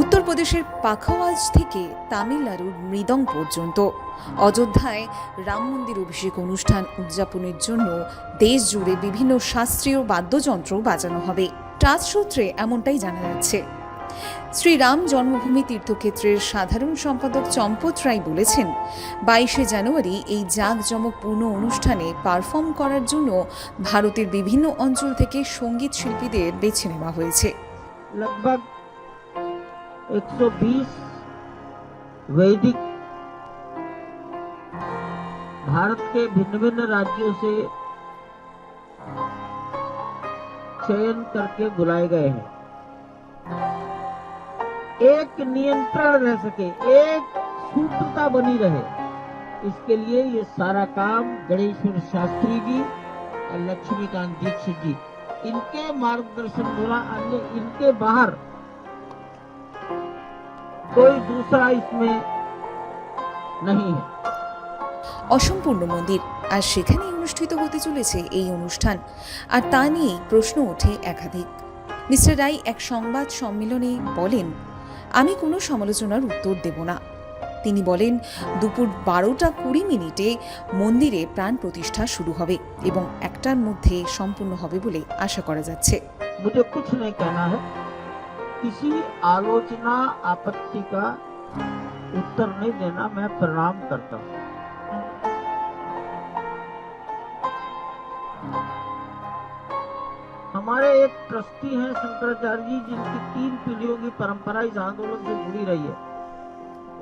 উত্তরপ্রদেশের পাখাওয়াজ থেকে তামিলনাড়ুর মৃদং পর্যন্ত। অযোধ্যায় রাম মন্দির অভিষেক অনুষ্ঠান উদযাপনের জন্য দেশ জুড়ে বিভিন্ন শাস্ত্রীয় বাদ্যযন্ত্র বাজানো হবে। ট্রাস সূত্রে এমনটাই জানা যাচ্ছে। শ্রীরাম জন্মভূমি তীর্থক্ষেত্রের সাধারণ সম্পাদক চম্পত রায় বলেছেন, বাইশে জানুয়ারি এই জাঁকজমকপূর্ণ অনুষ্ঠানে পারফর্ম করার জন্য ভারতের বিভিন্ন অঞ্চল থেকে সংগীত শিল্পীদের বেছে নেওয়া হয়েছে। 120 वैदिक भारत के भिन्न भिन्न राज्यों से चयन करके बुलाए गए हैं। एक नियंत्रण रह सके, एक सूत्रता बनी रहे, इसके लिए ये सारा काम गणेश्वर शास्त्री जी और लक्ष्मीकांत दीक्षित जी, इनके मार्गदर्शन द्वारा अन्य इनके बाहर कोई दूसरा इसमें नहीं है অসম্পূর্ণ মন্দির আর সেখানেই অনুষ্ঠিত হতে চলেছে এই অনুষ্ঠান আর তা নিয়েই প্রশ্ন ওঠে একাধিক মিস্টার রায় এক সংবাদ সম্মেলনে বলেন আমি কোনো সমালোচনার উত্তর দেব না তিনি বলেন দুপুর বারোটা কুড়ি মিনিটে মন্দিরে প্রাণ প্রতিষ্ঠা শুরু হবে এবং একটার মধ্যে সম্পূর্ণ হবে বলে আশা করা যাচ্ছে किसी आलोचना, आपत्ति का उत्तर नहीं देना, मैं प्रणाम करता हूँ। हमारे एक ट्रस्टी हैं शंकराचार्य जी, जिनकी तीन पीढ़ियों की परंपरा इस आंदोलन से जुड़ी रही है।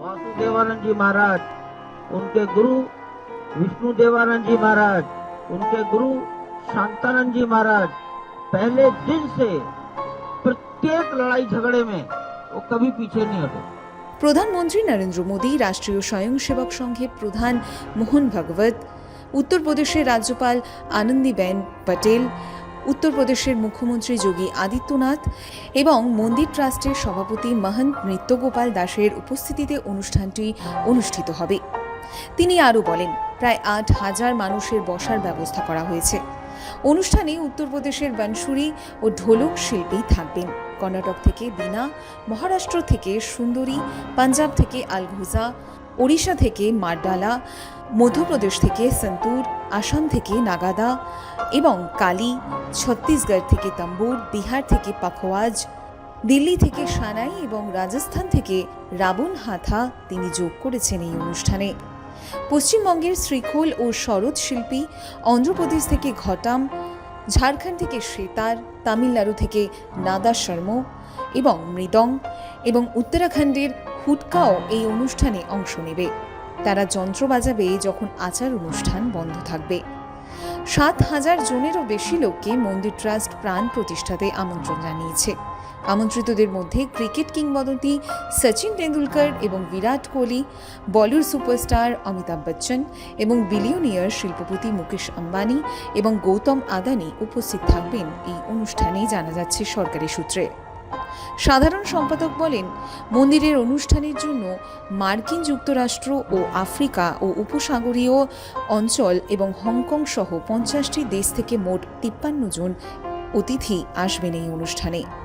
वासुदेवानंद जी महाराज, उनके गुरु विष्णु देवानंद जी महाराज, उनके गुरु शांतानंद जी महाराज, पहले दिन से प्रत्येक लड़ाई झगड़े में वो कभी पीछे नहीं हटे প্রধানমন্ত্রী নরেন্দ্র মোদী রাষ্ট্রীয় স্বয়ংসেবক সংঘের প্রধান মোহন ভাগবত উত্তরপ্রদেশের রাজ্যপাল আনন্দীবেন পটেল উত্তরপ্রদেশের মুখ্যমন্ত্রী যোগী আদিত্যনাথ এবং মন্দির ট্রাস্টের সভাপতি মহন্ত নৃত্যগোপাল দাসের উপস্থিতিতে অনুষ্ঠানটি অনুষ্ঠিত হবে তিনি আরও বলেন প্রায় আট হাজার মানুষের বসার ব্যবস্থা করা হয়েছে অনুষ্ঠানে উত্তরপ্রদেশের বানসুরি ও ঢোলক শিল্পী থাকবেন। কর্ণাটক থেকে বীণা, মহারাষ্ট্র থেকে সুন্দরী, পাঞ্জাব থেকে আলঘুজা, ওড়িশা থেকে মারডালা, মধ্যপ্রদেশ থেকে সন্তুর, আসাম থেকে নাগাদা এবং কালী, ছত্তিশগড় থেকে তাম্বুর, বিহার থেকে পাখওয়াজ দিল্লি থেকে সানাই এবং রাজস্থান থেকে রাবণ হাথা তিনি যোগ করেছেন এই অনুষ্ঠানে। পশ্চিমবঙ্গের শ্রীখোল ও শরৎ শিল্পী অন্ধ্রপ্রদেশ থেকে ঘটাম, ঝাড়খণ্ড থেকে সেতার তামিলনাড়ু থেকে নাদা শর্ম এবং মৃদং এবং উত্তরাখণ্ডের হুটকাও এই অনুষ্ঠানে অংশ নেবে। তারা যন্ত্র বাজাবে যখন আচার অনুষ্ঠান বন্ধ থাকবে। সাত হাজার জনেরও বেশি লোককে মন্দির ট্রাস্ট প্রাণ প্রতিষ্ঠাতে আমন্ত্রণ জানিয়েছে। আমন্ত্রিতদের মধ্যে ক্রিকেট কিংবদন্তি সচিন তেন্ডুলকর এবং বিরাট কোহলি, বলিউড সুপারস্টার অমিতাভ বচ্চন এবং বিলিয়নিয়ার শিল্পপতি মুকেশ আম্বানি এবং গৌতম আদানি উপস্থিত থাকবেন এই অনুষ্ঠানে, জানা যাচ্ছে সরকারি সূত্রে। সাধারণ সম্পাদক বলেন, মন্দিরের অনুষ্ঠানের জন্য মার্কিন যুক্তরাষ্ট্র ও আফ্রিকা ও উপসাগরীয় অঞ্চল এবং হংকং সহ পঞ্চাশটি দেশ থেকে মোট তিপ্পান্ন জন অতিথি আসবেন এই অনুষ্ঠানে।